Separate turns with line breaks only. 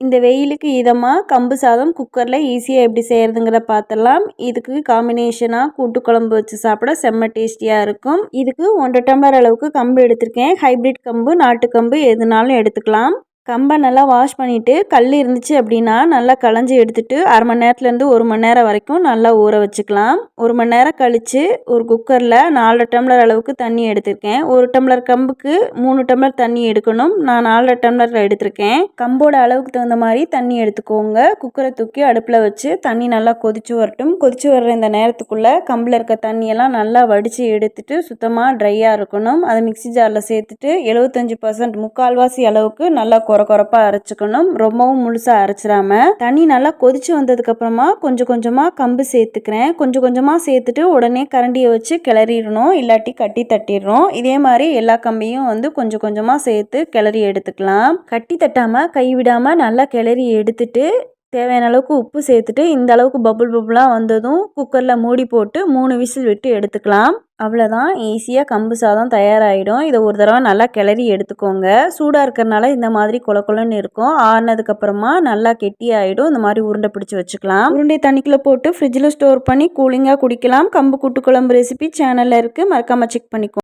இந்த வெயிலுக்கு இதமாக கம்பு சாதம் குக்கரில் ஈஸியாக எப்படி செய்கிறதுங்கிறத பார்த்துடலாம் இதுக்கு காம்பினேஷனாக கூட்டு குழம்பு வச்சு சாப்பிட செம்ம டேஸ்டியாக இருக்கும். இதுக்கு ஒன்றரை டம்ளர் அளவுக்கு கம்பு எடுத்திருக்கேன். ஹைப்ரிட் கம்பு நாட்டு கம்பு எதுனாலும் எடுத்துக்கலாம். கம்பை நல்லா வாஷ் பண்ணிவிட்டு கல் இருந்துச்சு அப்படின்னா நல்லா களைஞ்சி எடுத்துகிட்டு அரை மணி நேரத்துலேருந்து ஒரு மணி நேரம் வரைக்கும் நல்லா ஊற வச்சுக்கலாம். ஒரு மணி நேரம் கழித்து ஒரு குக்கரில் நாலு டம்ளர் அளவுக்கு தண்ணி எடுத்திருக்கேன். ஒரு டம்ளர் கம்புக்கு மூணு டம்ளர் தண்ணி எடுக்கணும். நான் நாலு டம்ளரில் எடுத்திருக்கேன். கம்போட அளவுக்கு தகுந்த மாதிரி தண்ணி எடுத்துக்கோங்க. குக்கரை தூக்கி அடுப்பில் வச்சு தண்ணி நல்லா கொதிச்சு வரட்டும். கொதிச்சு வர்ற இந்த நேரத்துக்குள்ளே கம்பில் இருக்க தண்ணியெல்லாம் நல்லா வடித்து எடுத்துட்டு சுத்தமாக ட்ரையாக இருக்கணும். அதை மிக்சி ஜாரில் சேர்த்துட்டு எழுபத்தஞ்சி பர்சன்ட் முக்கால்வாசி அளவுக்கு நல்லா குறை குறை குறைப்பாக அரைச்சிக்கணும். ரொம்பவும் முழுசாக அரைச்சிடாம தண்ணி நல்லா கொதிச்சு வந்ததுக்கப்புறமா கொஞ்சம் கொஞ்சமாக கம்பு சேர்த்துக்கிறேன். கொஞ்சம் கொஞ்சமாக சேர்த்துட்டு உடனே கரண்டியை வச்சு கிளறிடணும். இல்லாட்டி கட்டி தட்டிடுறோம். இதே மாதிரி எல்லா கம்பையும் வந்து கொஞ்சம் கொஞ்சமாக சேர்த்து கிளறி எடுத்துக்கலாம். கட்டி தட்டாமல் கைவிடாமல் நல்லா கிளறி எடுத்துட்டு தேவையான அளவுக்கு உப்பு சேர்த்துட்டு இந்த அளவுக்கு பபுள் பபுளாக வந்ததும் குக்கரில் மூடி போட்டு மூணு விசில் விட்டு எடுத்துக்கலாம். அவ்வளோதான் ஈஸியாக கம்பு சாதம் தயாராகிடும் இதை ஒரு தடவை நல்லா கிளறி எடுத்துக்கோங்க. சூடாக இருக்கிறனால இந்த மாதிரி கொல கொலன்னு இருக்கும். ஆறுனதுக்கப்புறமா நல்லா கெட்டியாகிடும் இந்த மாதிரி உருண்டை பிடிச்சி வச்சுக்கலாம். உருண்டை தண்ணிக்குள்ளே போட்டு ஃப்ரிட்ஜில் ஸ்டோர் பண்ணி கூலிங்காக குடிக்கலாம். கம்பு கூட்டு குழம்பு ரெசிபி சேனலில் இருக்குது மறக்காமல் செக் பண்ணிக்கோ